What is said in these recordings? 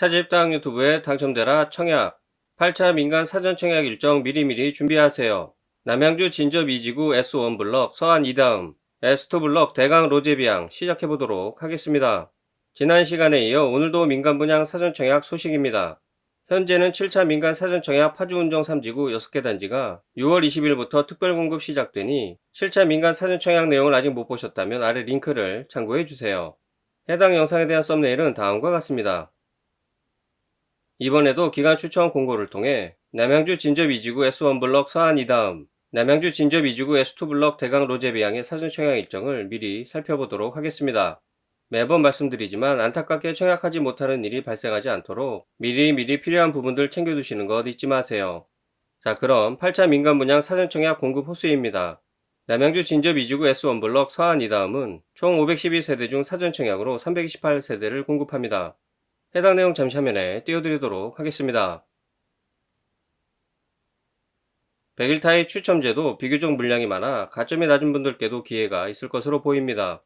차집당 유튜브에 당첨되라 청약 8차 민간 사전 청약 일정 미리미리 준비하세요. 남양주 진접 2지구 S1 블럭 서안 2다음 S2 블럭 대강 로제비앙 시작해보도록 하겠습니다. 지난 시간에 이어 오늘도 민간 분양 사전 청약 소식입니다. 현재는 7차 민간 사전 청약 파주운정 3지구 6개 단지가 6월 20일부터 특별 공급 시작되니 7차 민간 사전 청약 내용을 아직 못 보셨다면 아래 링크를 참고해 주세요. 해당 영상에 대한 썸네일은 다음과 같습니다. 이번에도 기간 추천 공고를 통해 남양주 진접 2지구 S1 블럭 서안 2다음 남양주 진접 2지구 S2 블럭 대강 로제비앙의 사전 청약 일정을 미리 살펴보도록 하겠습니다. 매번 말씀드리지만 안타깝게 청약하지 못하는 일이 발생하지 않도록 미리 미리 필요한 부분들 챙겨두시는 것 잊지 마세요. 자 그럼 8차 민간 분양 사전 청약 공급 호수입니다. 남양주 진접 2지구 S1 블럭 서안 2다음은 총 512세대 중 사전 청약으로 328세대를 공급합니다. 해당 내용 잠시 화면에 띄워드리도록 하겠습니다. 100일 타입 추첨제도 비교적 물량이 많아 가점이 낮은 분들께도 기회가 있을 것으로 보입니다.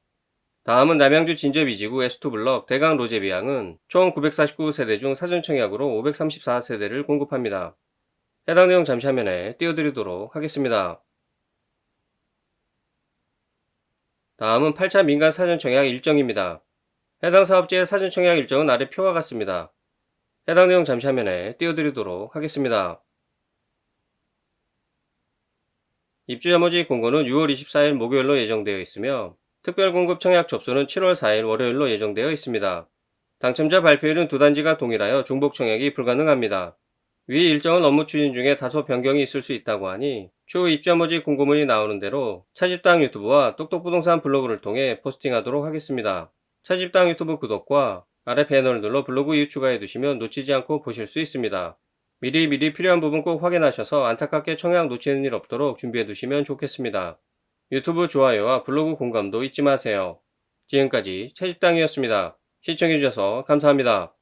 다음은 남양주 진접 2지구 S2 블럭 대강 로제비앙은 총 949세대 중 사전 청약으로 534세대를 공급합니다. 해당 내용 잠시 화면에 띄워드리도록 하겠습니다. 다음은 8차 민간 사전 청약 일정입니다. 해당 사업지의 사전 청약 일정은 아래 표와 같습니다. 해당 내용 잠시 화면에 띄워드리도록 하겠습니다. 입주 야모지 공고는 6월 24일 목요일로 예정되어 있으며 특별 공급 청약 접수는 7월 4일 월요일로 예정되어 있습니다. 당첨자 발표일은 두 단지가 동일하여 중복 청약이 불가능합니다. 위 일정은 업무 추진 중에 다소 변경이 있을 수 있다고 하니 추후 입주야모지 공고문이 나오는 대로 차집당 유튜브와 똑똑부동산 블로그를 통해 포스팅하도록 하겠습니다. 차집당 유튜브 구독과 아래 배너를 눌러 블로그 이웃 추가해 두시면 놓치지 않고 보실 수 있습니다. 미리 미리 필요한 부분 꼭 확인하셔서 안타깝게 청약 놓치는 일 없도록 준비해 두시면 좋겠습니다. 유튜브 좋아요와 블로그 공감도 잊지 마세요. 지금까지 채집당이었습니다. 시청해주셔서 감사합니다.